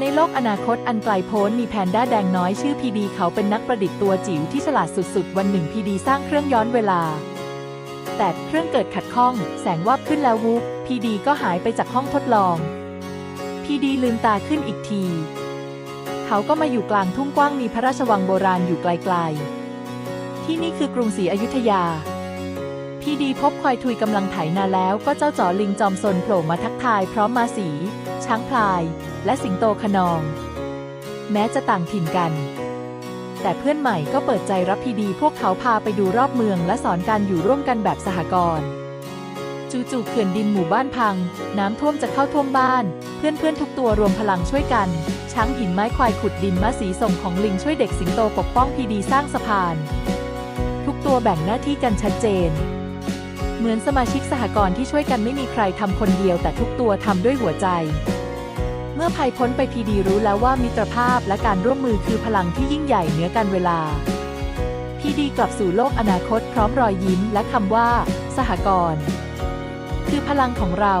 ในโลกอนาคตอันไกลโพ้นมีแพนด้าแดงน้อยชื่อพีดีเขาเป็นนักประดิษฐ์ตัวจิ๋วที่ฉลาดสุดๆ วันหนึ่งพีดีสร้างเครื่องย้อนเวลา แต่เครื่องเกิดขัดข้อง แสงวาบขึ้นแล้ววูบพีดีก็หายไปจากห้องทดลอง พีดีลืมตาขึ้นอีกที เขาก็มาอยู่กลางทุ่งกว้างมีพระราชวังโบราณอยู่ไกลๆ ที่นี่คือกรุงศรีอยุธยา พีดีพบควายทุยกำลังไถนาแล้วก็เจ้าจ๋อลิงจอมซนโผล่มาทักทายพร้อมมาสี ช้างพลาย และสิงโตขนอง แม้จะต่างถิ่นกัน แต่เพื่อนใหม่ก็เปิดใจรับพีดี พวกเขาพาไปดูรอบเมืองและสอนการอยู่ร่วมกันแบบสหกรณ์จู่ๆเขื่อนดินหมู่บ้านพัง น้ำท่วมจะเข้าท่วมบ้าน เพื่อนๆทุกตัวรวมพลังช่วยกัน ช้างหินไม้ควายขุดดินมาสีส่งของลิงช่วยเด็กสิงโตปกป้องพีดีสร้างสะพาน ทุกตัวแบ่งหน้าที่กันชัดเจน เหมือนสมาชิกสหกรณ์ที่ช่วยกันไม่มีใครทำคนเดียวแต่ทุกตัวทำด้วยหัวใจ มื่อภัยพ้นไปพีดีรู้แล้วว่ามิตรภาพและการร่วมมือคือพลังที่ยิ่งใหญ่เหนือการเวลา พีดีกลับสู่โลกอนาคตพร้อมรอยยิ้มและคำว่า สหกรณ์คือพลังของเรา